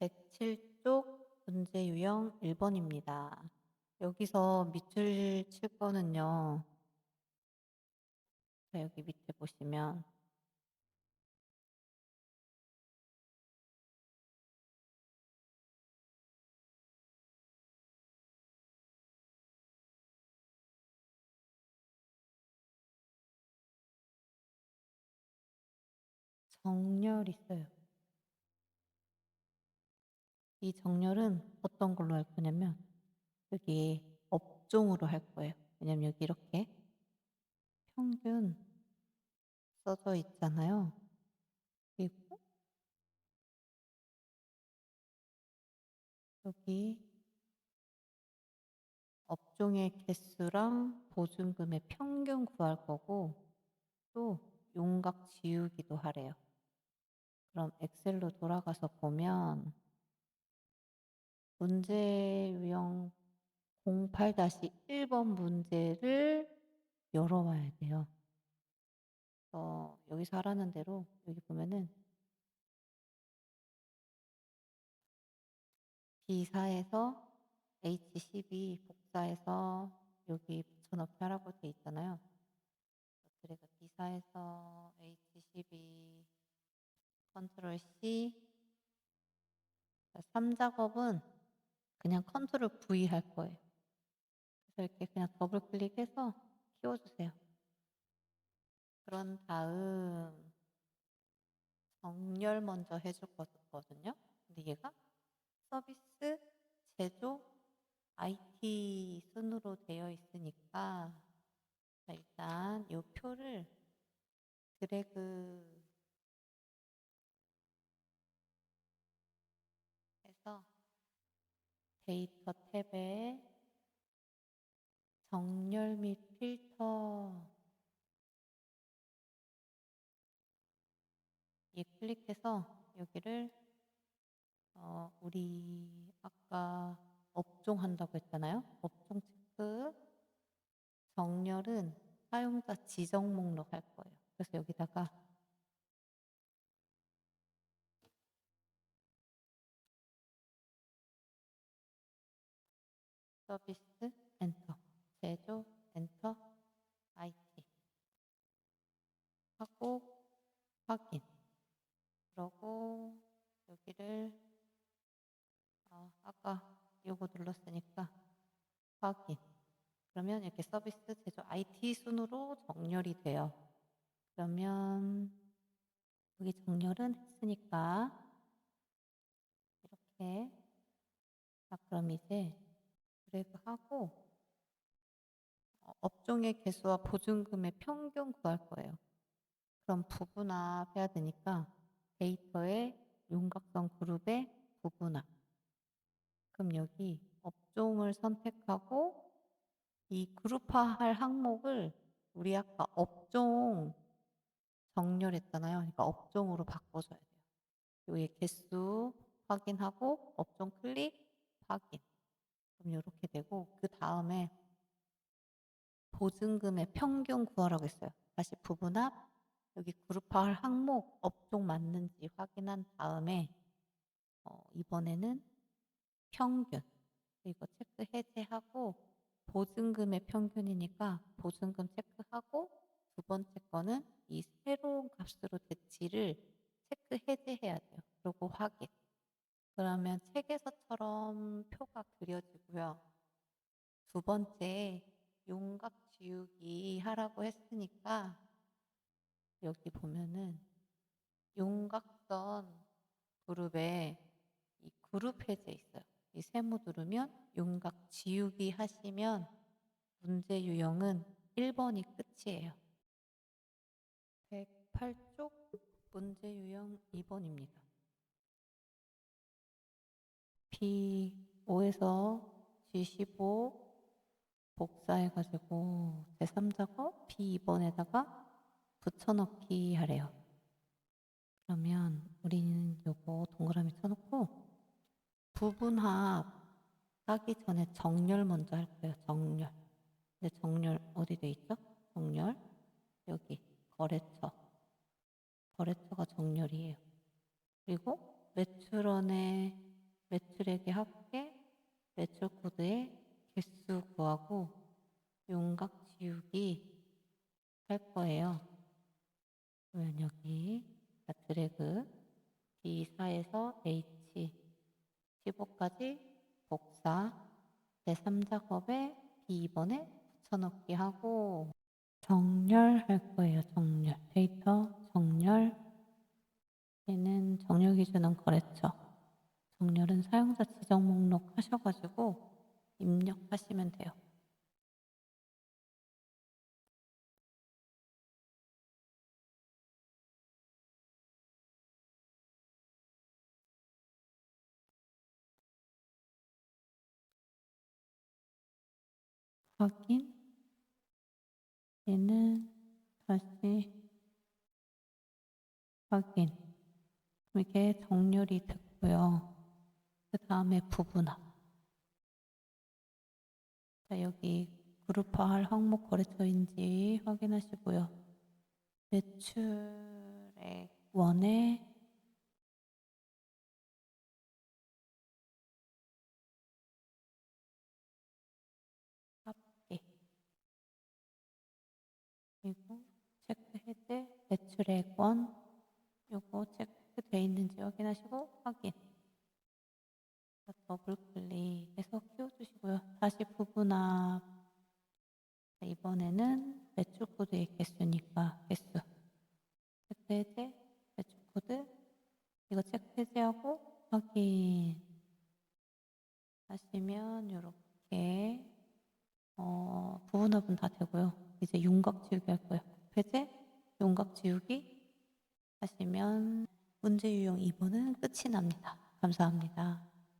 107쪽 문제 유형 1번입니다. 여기서 밑줄 칠 거는요. 자, 여기 밑에 보시면 정렬 있어요. 이 정렬은 어떤 걸로 할 거냐면 여기 업종으로 할 거예요. 왜냐면 여기 이렇게 평균 써져 있잖아요. 그리고 여기 업종의 개수랑 보증금의 평균 구할 거고 또 용각 지우기도 하래요. 그럼 엑셀로 돌아가서 보면 문제 유형 08-1번 문제를 열어봐야 돼요. 어, 여기서 하라는 대로 여기 보면은 B4에서 H12 복사해서 여기 붙여넣기 하라고 돼 있잖아요. 그래서 B4에서 H12 컨트롤 C 3작업은 그냥 컨트롤 V 할 거예요. 그래서 이렇게 그냥 더블 클릭해서 키워주세요. 그런 다음 정렬 먼저 해줄 거거든요. 근데 얘가 서비스, 제조, IT 순으로 되어 있으니까 자, 일단 이 표를 드래그 해서 데이터 탭에 정렬 및 필터 이 클릭해서 여기를 어, 우리 아까 업종 한다고 했잖아요. 업종 체크 정렬은 사용자 지정 목록 할 거예요. 그래서 여기다가 서비스 엔터 제조 엔터 IT 하고 확인. 그러고 여기를 어, 아까 요거 눌렀으니까 확인. 그러면 이렇게 서비스 제조 IT 순으로 정렬이 돼요. 그러면 여기 정렬은 했으니까 이렇게. 자 그럼 이제 드래그하고 어, 업종의 개수와 보증금의 평균 구할 거예요. 그럼 부분합 해야 되니까 데이터의 윤곽선 그룹의 부분합. 그럼 여기 업종을 선택하고 이 그룹화할 항목을 우리 아까 업종 정렬했잖아요. 그러니까 업종으로 바꿔줘야 돼요. 여기 개수 확인하고 업종 클릭 확인. 그럼 이렇게 되고 그 다음에 보증금의 평균 구하라고 했어요. 다시 부분합 여기 그룹화할 항목 업종 맞는지 확인한 다음에 어, 이번에는 평균 이거 체크 해제하고 보증금의 평균이니까 보증금 체크하고 두 번째 거는 이 새로운 값으로 대치를 체크 해제해야 돼요. 그리고 확인. 그러면 책에서처럼 표가 그려지고요. 두 번째 용각 지우기 하라고 했으니까 여기 보면은 용각선 그룹에 이 그룹 해제 있어요. 이 세모 누르면 용각 지우기 하시면 문제 유형은 1번이 끝이에요. 108쪽 문제 유형 2번입니다. P5에서 G15 복사해가지고 제3작업 P2번에다가 붙여넣기 하래요. 그러면 우리는 요거 동그라미 쳐놓고 부분합 하기 전에 정렬 먼저 할 거예요. 정렬. 근데 정렬 어디 돼 있죠? 정렬 여기 거래처. 거래처가 정렬이에요. 그리고 매출원의 매출액의 합계, 매출 코드의 개수 구하고 윤곽 지우기 할 거예요. 그러면 여기 매출액은 B4에서 H 15까지 복사 제3작업에 B2번에 붙여넣기 하고 정렬 할 거예요. 정렬. 데이터 정렬. 얘는 정렬 기준은 거래처. 정렬은 사용자 지정 목록 하셔가지고 입력하시면 돼요. 확인. 얘는 다시 확인. 이게 정렬이 됐고요. 그 다음에 부분합. 자, 여기 그룹화할 항목 거래처인지 확인하시고요. 매출액 원에 합계 그리고 체크 해제 매출액 원 요거 체크돼 있는지 확인하시고 확인 자, 더블 클릭 해서 키워주시고요 다시 부분합 자, 이번에는 매출 코드의 개수니까 개수 체크 해제 매출 코드 이거 체크 해제하고 확인 하시면 이렇게 어, 부분합은 다 되고요. 이제 윤곽 지우기 할 거예요. 곱해제, 윤곽 지우기 하시면 문제 유형 2번은 끝이 납니다. 감사합니다.